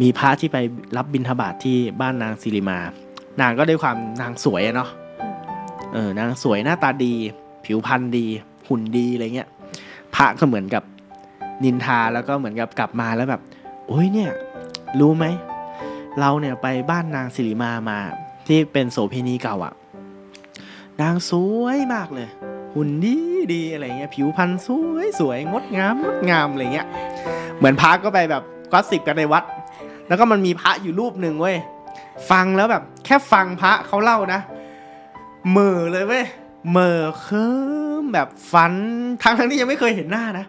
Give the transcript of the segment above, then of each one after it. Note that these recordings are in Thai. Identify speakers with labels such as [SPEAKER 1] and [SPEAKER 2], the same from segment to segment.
[SPEAKER 1] มีพระที่ไปรับบิณฑบาตทที่บ้านนางสิริมา นางก็ด้วยความนางสวยอะเนาะ
[SPEAKER 2] อืม
[SPEAKER 1] เออนางสวยหน้าตาดี ผิวพรรณดี หุ่นดีอะไรเงี้ยพระก็เหมือนกับนินทาแล้วก็เหมือนกับกลับมาแล้วแบบโอ้ยเนี่ย รู้ไหมเราเนี่ยไปบ้านนางสิริมามา ที่เป็นโสเภณีเก่าอะ่ะ นางสวยมากเลย หุ่นดีดีอะไรเงี้ย ผิวพรรณสวยสวยงดงามงดงามอะไรเงี้ย เหมือนพระก็ไปแบบก็สิบกันในวัด แล้วก็มันมีพระอยู่รูปหนึ่งเว้ยฟังแล้วแบบ แค่ฟังพระเขาเล่านะเหม่อเลยเว้ยเหม่อเคิมแบบฝันทั้งทั้งที่ยังไม่เคยเห็นหน้านะ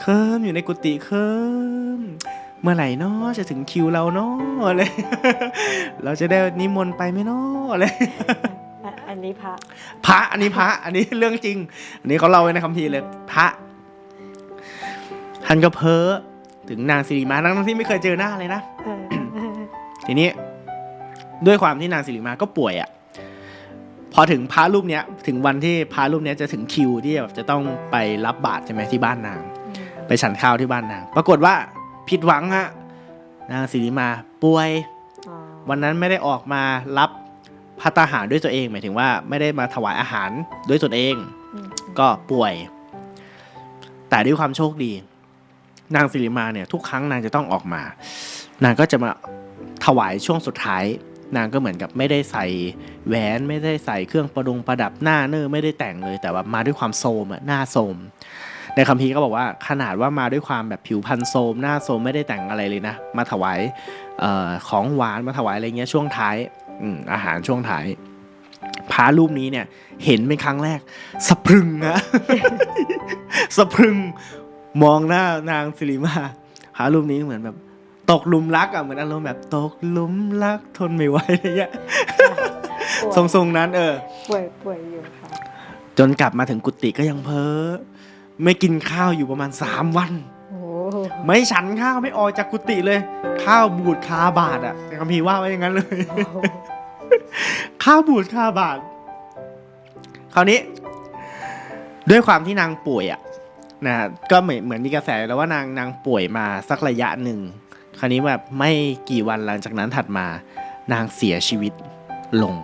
[SPEAKER 1] เคิมอยู่ในกุฏิเคิมเมื่อไหร่เนาะจะถึงคิวเราเนาะอะไรเราจะได้นิมนต์ไปไหมเนาะอะไร
[SPEAKER 2] อะอันนี้พระ
[SPEAKER 1] พระอันนี้พระ อันนี้เรื่องจริง อันนี้เขาเล่าไว้ในคัมภีร์เลย พระท่านก็เพ้อ ถึงนางสิริมาทั้งที่ไม่เคยเจอหน้าเลยนะ
[SPEAKER 2] เออเออ
[SPEAKER 1] ทีนี้ ด้วยความที่นางสิริมาก็ป่วยอะ่ะ พอถึงพระรูปเนี้ย ถึงวันที่พระรูปเนี้ยจะถึงคิวที่แบบจะต้องไปรับบาตรใช่ไหมที่บ้านนาง ไปฉันข้าวที่บ้านนาง ปรากฏว่าผิดหวังฮะนางสิริมาป่วย
[SPEAKER 2] อ๋อ
[SPEAKER 1] วันนั้นไม่ได้ออกมารับพัตตาหารด้วยตัวเอง หมายถึงว่าไม่ได้มาถวายอาหารด้วยตนเอง
[SPEAKER 2] อืม
[SPEAKER 1] ก็ป่วย แต่ด้วยความโชคดี นางสิริมาเนี่ยทุกครั้งนางจะต้องออกมา นางก็จะมาถวายช่วงสุดท้าย นางก็เหมือนกับไม่ได้ใส่แหวนไม่ได้ใส่เครื่องประดงประดับหน้าเนอไม่ได้แต่งเลย แต่ว่ามาด้วยความโทรมอะหน้าโทรมในคัมภีร์ก็บอกว่าขนาดว่ามาด้วยความแบบผิวพรรณโทรมหน้าโทรมไม่ได้แต่งอะไรเลยนะ มาถวายออของหวานมาถวายอะไรเงี้ยช่วงท้ายอืมอาหารช่วงท้ายพระรูปนี้เนี่ย เห็นเป็นครั้งแรกสะพรึงอะสะพรึง มองหน้านางสิริมาพระรูปนี้เหมือนแบบ ตกหลุมรักอะเหมือนอารมณ์แบบตกหลุมรักทนไม่ไหวอะไรเงี้ย
[SPEAKER 2] ป่วย
[SPEAKER 1] ทรงๆนั้น เออ
[SPEAKER 2] ป่วยป่วยอยู่ค่ะ
[SPEAKER 1] จนกลับมาถึงกุฏิก็ยังเพ้อไม่กินข้าวอยู่ประมาณสามวัน
[SPEAKER 2] โอ้โห
[SPEAKER 1] ไม่ฉันข้าวไม่ออกจากกุฏิเลย ข้าวบูดคาบาทอะในคัมภีร์ว่าไว้อย่างนั้นเลย
[SPEAKER 2] โอ้โห
[SPEAKER 1] ข้าวบูดคาบาท คราวนี้ ด้วยความที่นางป่วยอะ นะก็เหมือนเหมือนมีกระแสแล้วว่านางนางป่วยมาสักระยะหนึ่ง คราวนี้แบบไม่กี่วันหลังจากนั้นถัดมา นางเสียชีวิตลง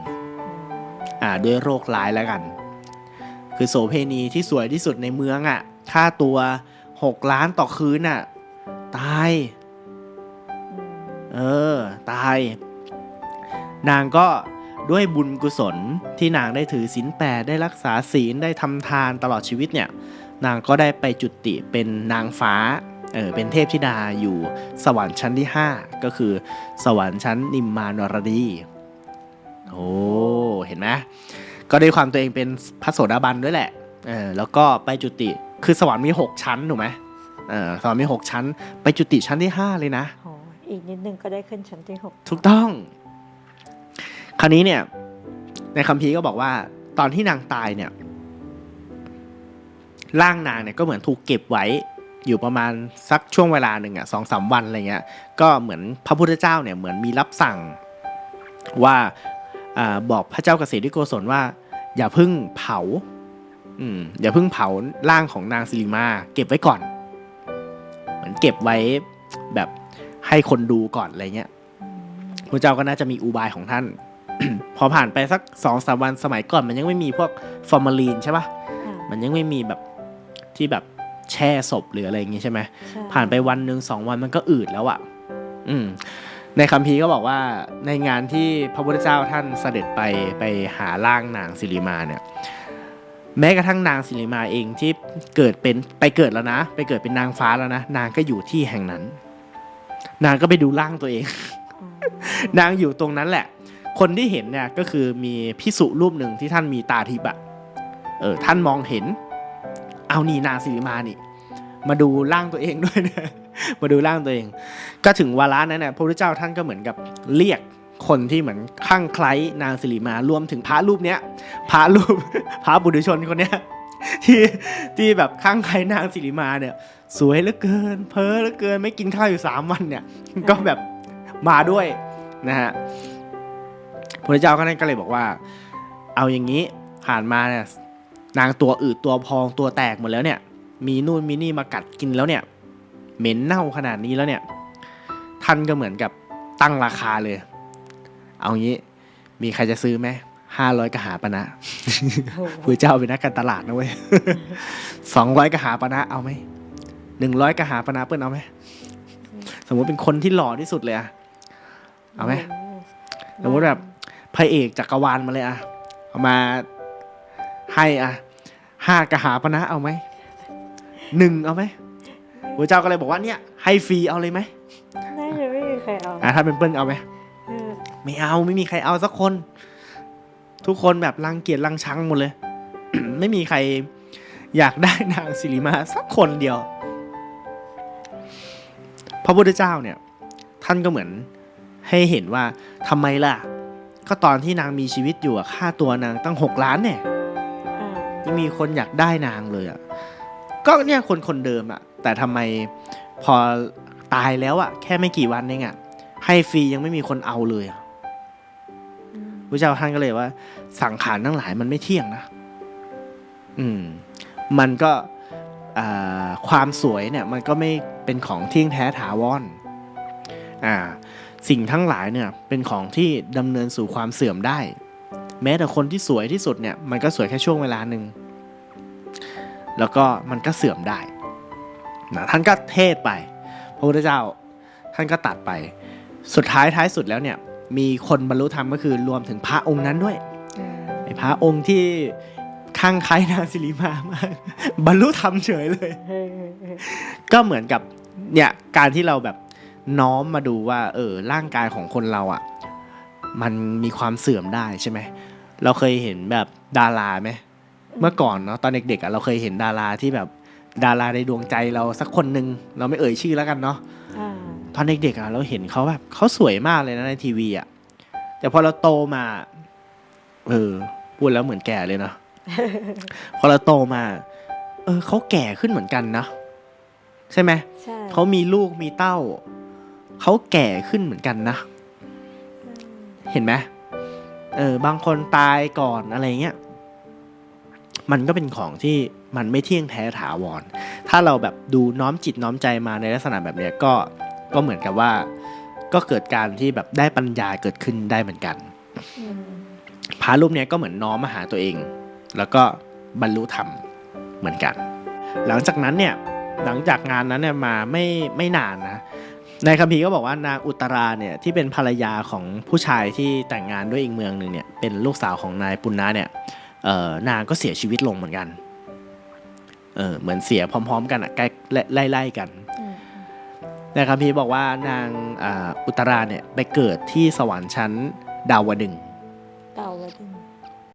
[SPEAKER 1] อ่าด้วยโรคร้ายแล้วกัน คือโสเพณีที่สวยที่สุดในเมืองอะ่ะ ค่าตัว6ล้านต่อคืนอะ ตาย เออ ตาย นางก็ด้วยบุญกุศลที่นางได้ถือศีลแปดได้รักษาศีลได้ทำทานตลอดชีวิตเนี่ย นางก็ได้ไปจุติเป็นนางฟ้าเออเป็นเทพธิดาอยู่สวรรค์ชั้นที่ 5 ก็คือสวรรค์ชั้นนิมมานรดี โอ้เห็นไหมก็ด้วยความตัวเองเป็นพระโสดาบันด้วยแหละเออแล้วก็ไปจุติคือสวรรค์มี 6 ชั้นถูกไหมเออสวรรค์มี 6 ชั้น ไปจุติชั้นที่ 5 เลยนะ
[SPEAKER 2] โอ้อีกนิดนึงก็ได้ขึ้นชั้นที่หก
[SPEAKER 1] ถูกต้อง คราวนี้เนี่ยในคัมภีร์ก็บอกว่าตอนที่นางตายเนี่ย ร่างนางเนี่ยก็เหมือนถูกเก็บไว้อยู่ประมาณสักช่วงเวลาหนึ่งอะสองสามวันอะไรเงี้ยก็เหมือนพระพุทธเจ้าเนี่ยเหมือนมีรับสั่งว่าอาบอกพระเจ้าเกษตรที่โกศลว่า อย่าเพึ่งเผาอืมอย่าเพึ่งเผาร่างของนางสิริมาเก็บไว้ก่อน เหมือนเก็บไว้แบบให้คนดูก่อนอะไรเงี้ย
[SPEAKER 2] อืม
[SPEAKER 1] พระเจ้าก็น่าจะมีอุบายของท่าน พอผ่านไปสักสองสามวันสมัยก่อน มันยังไม่มีพวกฟอร์มาลีนใช่ปะ
[SPEAKER 2] อะ
[SPEAKER 1] มันยังไม่มีแบบ ที่แบบแช่ศพหรืออะไรอย่างงี้ใช่ไหม
[SPEAKER 2] ใช่
[SPEAKER 1] ผ่านไปวันหนึ่งสองวันมันก็อืดแล้วอะ่ะ อืมในคัมภีร์ก็บอกว่าในงานที่พระพุทธเจ้าท่านเสด็จไปไปหาร่างนางสิริมาเนี่ย แม้กระทั่งนางสิริมาเองที่เกิดเป็นไปเกิดแล้วนะ ไปเกิดเป็นนางฟ้าแล้วนะ นางก็อยู่ที่แห่งนั้น นางก็ไปดูร่างตัวเอง
[SPEAKER 2] อืม
[SPEAKER 1] นางอยู่ตรงนั้นแหละ คนที่เห็นเนี่ยก็คือมีพิสุรูปหนึ่งที่ท่านมีตาทิพย์อะเออท่านมองเห็น เอานี่นางสิริมานี่ มาดูร่างตัวเองด้วยนะมาดูร่างตัวเอง ก็ถึงวาระนั้นเนี่ยพระพุทธเจ้าท่านก็เหมือนกับเรียกคนที่เหมือนคลั่งไคล้นางสิริมารวมถึงพระรูปเนี้ยพระรูปพระบุตรชนคนเนี้ยที่ที่แบบคลั่งไคล้นางสิริมาเนี่ย สวยเหลือเกิน เพ้อเหลือเกินไม่กินข้าวอยู่สามวันเนี่ย ก็แบบมาด้วยนะฮะพระเจ้าก็เลยบอกว่า เอาอย่างนี้ผ่านมาเนี่ย นางตัวอืดตัวพองตัวแตกหมดแล้วเนี่ย มีนู่นมีนี่มากัดกินแล้วเนี่ย เหม็นเน่าขนาดนี้แล้วเนี่ย ท่านก็เหมือนกับตั้งราคาเลย เอางี้ มีใครจะซื้อไหมห้าร้อยกหาปณะนะ
[SPEAKER 2] โอ้โห
[SPEAKER 1] พระเจ้าเป็นนักการตลาดนะเว้ยสองร้อยกหาปณะเอาไหมหนึ่งร้อยกหาปณะเปิ้ลเอาไหมสมมติเป็นคนที่หล่อที่สุดเลยอะเอาไหมสมมติแบบพระเอกจักรวาลมาเลยอะเอามา ให้อะห้ากหาปณะเอาไหมหนึ่งเอาไหมพระเจ้าก็เลยบอกว่าเนี่ยให้ฟรีเอาเลยไหม
[SPEAKER 2] น่าจะไม่มีใครเอา
[SPEAKER 1] อะถ้าเป็นเปิ้ลเอาไหม
[SPEAKER 2] เออ
[SPEAKER 1] ไม่เอาไม่มีใครเอาสักคน ทุกคนแบบรังเกียจรังชังหมดเลย ไม่มีใครอยากได้นางสิริมาสักคนเดียว พระพุทธเจ้าเนี่ย ท่านก็เหมือนให้เห็นว่าทำไมล่ะ ก็ตอนที่นางมีชีวิตอยู่อะค่าตัวนางตั้งหกล้านเนี่ย
[SPEAKER 2] อ่า
[SPEAKER 1] ยังมีคนอยากได้นางเลยอะก็เนี่ยคนคนเดิมอะ แต่ทำไมพอตายแล้วอะ แค่ไม่กี่วันเองอะให้ฟรียังไม่มีคนเอาเลยอะ
[SPEAKER 2] อืม
[SPEAKER 1] พระเจ้าท่านก็เลยว่า สังขารทั้งหลายมันไม่เที่ยงนะอืม มันก็ความสวยเนี่ย มันก็ไม่เป็นของเที่ยงแท้ถาวรอ่า สิ่งทั้งหลายเนี่ย เป็นของที่ดำเนินสู่ความเสื่อมได้ แม้แต่คนที่สวยที่สุดเนี่ยมันก็สวยแค่ช่วงเวลาหนึ่งแล้วก็มันก็เสื่อมได้นะท่านก็เทศไป พระพุทธเจ้าท่านก็ตัดไป สุดท้ายท้ายสุดแล้วเนี่ยมีคนบรรลุธรรมก็คือรวมถึงพระองค์นั้นด้วย
[SPEAKER 2] อืม
[SPEAKER 1] ไอ้พระองค์ที่ข้างใครนางสิริมามากบรรลุธรรมเฉยเลย
[SPEAKER 2] เออเออเออ
[SPEAKER 1] ก็เหมือนกับเนี่ยการที่เราแบบน้อมมาดูว่าเออร่างกายของคนเราอะ่ะ มันมีความเสื่อมได้ใช่ไหม เราเคยเห็นแบบดาราไหมเมื่อก่อนเนาะตอนเด็กๆอะ่ะเราเคยเห็นดาราที่แบบดาราในดวงใจเราสักคนหนึ่งเราไม่เอ่ยชื่อแล้วกันเนาะ
[SPEAKER 2] อ่า
[SPEAKER 1] ตอนเด็กๆอะ่ะเราเห็นเขาแบบเขาสวยมากเลยนะในทีวีอะ่ะแต่พอเราโตมาเออพูดแล้วเหมือนแก่เลยเนาะพอเราโตมา เออเขาแก่ขึ้นเหมือนกันนะใช่ไหม
[SPEAKER 2] ใช่
[SPEAKER 1] เขามีลูกมีเต้าเขาแก่ขึ้นเหมือนกันนะ เห็นไหม เออบางคนตายก่อนอะไรเงี้ยมันก็เป็นของที่มันไม่เที่ยงแท้ถาวร ถ้าเราแบบดูน้อมจิตน้อมใจมาในลักษณะแบบเนี้ยก็ก็เหมือนกับว่า ก็เกิดการที่แบบได้ปัญญาเกิดขึ้นได้เหมือนกันพระรูปเนี้ยก็เหมือนน้อมมาหาตัวเอง แล้วก็บรรลุธรรมเหมือนกัน หลังจากนั้นเนี่ยหลังจากงานนั้นเนี่ยมาไม่ไม่นานนะ ในคัมภีร์ก็บอกว่านางอุตราเนี่ยที่เป็นภรรยาของผู้ชายที่แต่งงานด้วยอีกเมืองหนึ่งเนี่ยเป็นลูกสาวของนายปุณณะเนี่ยเอ่อนางก็เสียชีวิตลงเหมือนกันเออเหมือนเสียพร้อม ๆ กันอะใกล้ไล่ๆกัน
[SPEAKER 2] อืม
[SPEAKER 1] ในคัมภีร์บอกว่านางอ,อุตราเนี่ยไปเกิดที่สวรรค์ชั้นดาวดึง